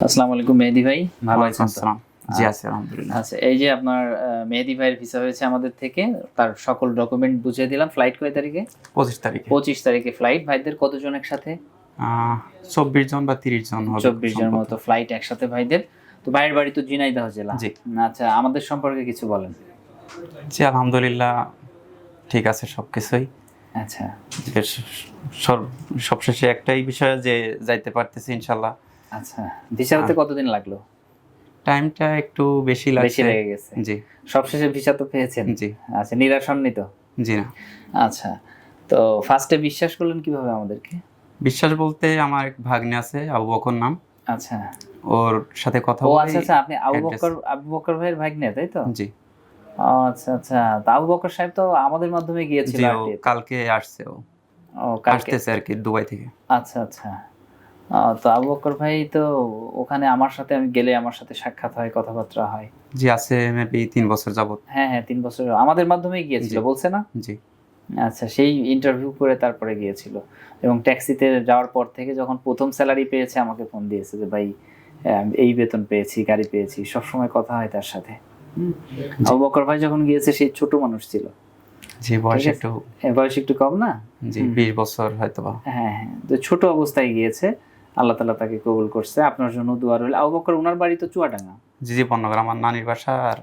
আসসালামু আলাইকুম মেহেদি ভাই। ভালো আছেন? আসসালাম। জি আছি আলহামদুলিল্লাহ। আচ্ছা এই যে আপনার মেহেদি ভাইয়ের ভিসা হয়েছে আমাদের থেকে তার সকল ডকুমেন্ট বুঝিয়ে দিলাম। ফ্লাইট কয় তারিখে? পঁচিশ তারিখে। পঁচিশ তারিখে ফ্লাইট ভাইদের কতজন একসাথে? চব্বিশ জন বা তিরিশ জন হবে চব্বিশ জন। মতো ফ্লাইট একসাথে ভাইদের। তো ভাইয়ের বাড়ি তো ঝিনাইদহ জেলা। জি। আচ্ছা আমাদের সম্পর্কে কিছু বলেন। জি আলহামদুলিল্লাহ ঠিক আছে সবকিছুই। আচ্ছা। সব- সবশেষে একটাই বিষয় যে যাইতে পারতেছি ইনশাল্লাহ। আচ্ছা ভিসা হতে কতদিন লাগল? টাইমটা একটু বেশি বেশি লেগে গেছে। জি। সবশেষে ভিসা তো পেয়েছেন? জি। আচ্ছা জি না। আচ্ছা তো ফার্স্টে বিশ্বাস করলেন কীভাবে আমাদেরকে? বিশ্বাস বলতে আমার এক ভাগ্নে আছে আবু বকর নাম। আচ্ছা। ওর সাথে কথা ও আচ্ছা আচ্ছা আপনি আবু বকর আবু বকর ভাইয়ের ভাগ্নে তাই তো? জি। আচ্ছা আচ্ছা তা আবু বকর সাহেব তো আমাদের মাধ্যমে গিয়েছিল কালকে আসছে ও। ও কালকে আসতেছে আর কি দুবাই থেকে। আচ্ছা আচ্ছা। তো আবু বকর ভাই তো ওখানে আমার সাথে আমি গেলে আমার সাথে সাক্ষাৎ হয় কথাবার্তা হয়। জি আছে মেবি তিন বছর যাবত হ্যাঁ হ্যাঁ তিন বছর। আমাদের মাধ্যমেই গিয়েছিল বলছে না? জি। আচ্ছা সেই ইন্টারভিউ করে তারপরে গিয়েছিল। এবং ট্যাক্সিতে যাওয়ার পর থেকে যখন প্রথম স্যালারি পেয়েছে আমাকে ফোন দিয়েছে যে ভাই এই বেতন পেয়েছি গাড়ি পেয়েছি সব সময় কথা হয় তার সাথে। আবু বকর ভাই যখন গিয়েছে সেই ছোট মানুষ ছিল। জি বয়স একটু বয়স একটু কম না? জি বিশ বছর হয়তো হ্যাঁ হ্যাঁ তো ছোট অবস্থায় গিয়েছে। আল্লাহ তালা তাকে কবুল করছে। আপনার জন্য দোয়া রইল। আবু বকর ওনার বাড়ি তো চুয়াডাঙ্গা? জি জি পণ্যগ্রাম। আমার নানির বাসা আর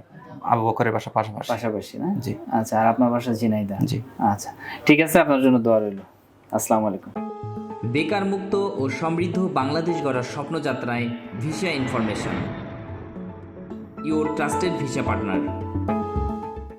আবু বকরের বাসা পাশাপাশি। পাশাপাশি না? জি। আচ্ছা আর আপনার বাসা ঝিনাইদা? জি। আচ্ছা ঠিক আছে আপনার জন্য দোয়া রইল। আসসালামু আলাইকুম। বেকার মুক্ত ও সমৃদ্ধ বাংলাদেশ গড়ার স্বপ্নযাত্রায় visa information. Your trusted visa partner.